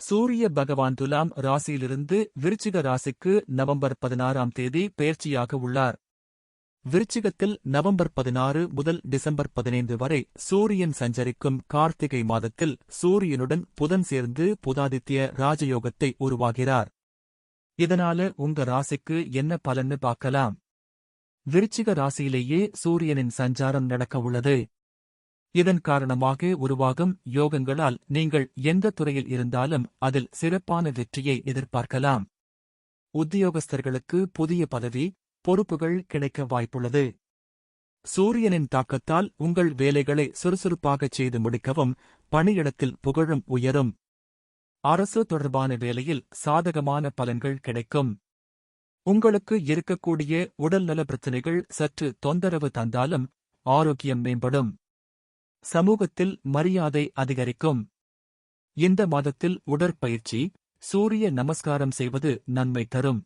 சூரிய பகவான் துலாம் ராசியிலிருந்து விருச்சிக ராசிக்கு நவம்பர் பதினாறாம் தேதி பெயர்ச்சியாக உள்ளார். விருச்சிகத்தில் நவம்பர் பதினாறு முதல் டிசம்பர் பதினைந்து வரை சூரியன் சஞ்சரிக்கும் கார்த்திகை மாதத்தில் சூரியனுடன் புதன் சேர்ந்து புதாதித்ய ராஜயோகத்தை உருவாகிறார். இதனால உங்க ராசிக்கு என்ன பலன்னு பார்க்கலாம். விருச்சிக ராசியிலேயே சூரியனின் சஞ்சாரம் நடக்க உள்ளது. இதன் காரணமாக உருவாகும் யோகங்களால் நீங்கள் எந்த துறையில் இருந்தாலும் அதில் சிறப்பான வெற்றியை எதிர்பார்க்கலாம். உத்தியோகஸ்தர்களுக்கு புதிய பதவி பொறுப்புகள் கிடைக்க வாய்ப்புள்ளது. சூரியனின் தாக்கத்தால் உங்கள் வேலைகளை சுறுசுறுப்பாகச் செய்து முடிக்கவும் பணியிடத்தில் புகழும் உயரும். அரசு தொடர்பான வேலையில் சாதகமான பலன்கள் கிடைக்கும். உங்களுக்கு இருக்கக்கூடிய உடல்நல பிரச்சினைகள் சற்று தொந்தரவு தந்தாலும் ஆரோக்கியம் மேம்படும். சமூகத்தில் மரியாதை அதிகரிக்கும். இந்த மாதத்தில் உடற்பயிற்சி சூரிய நமஸ்காரம் செய்வது நன்மை தரும்.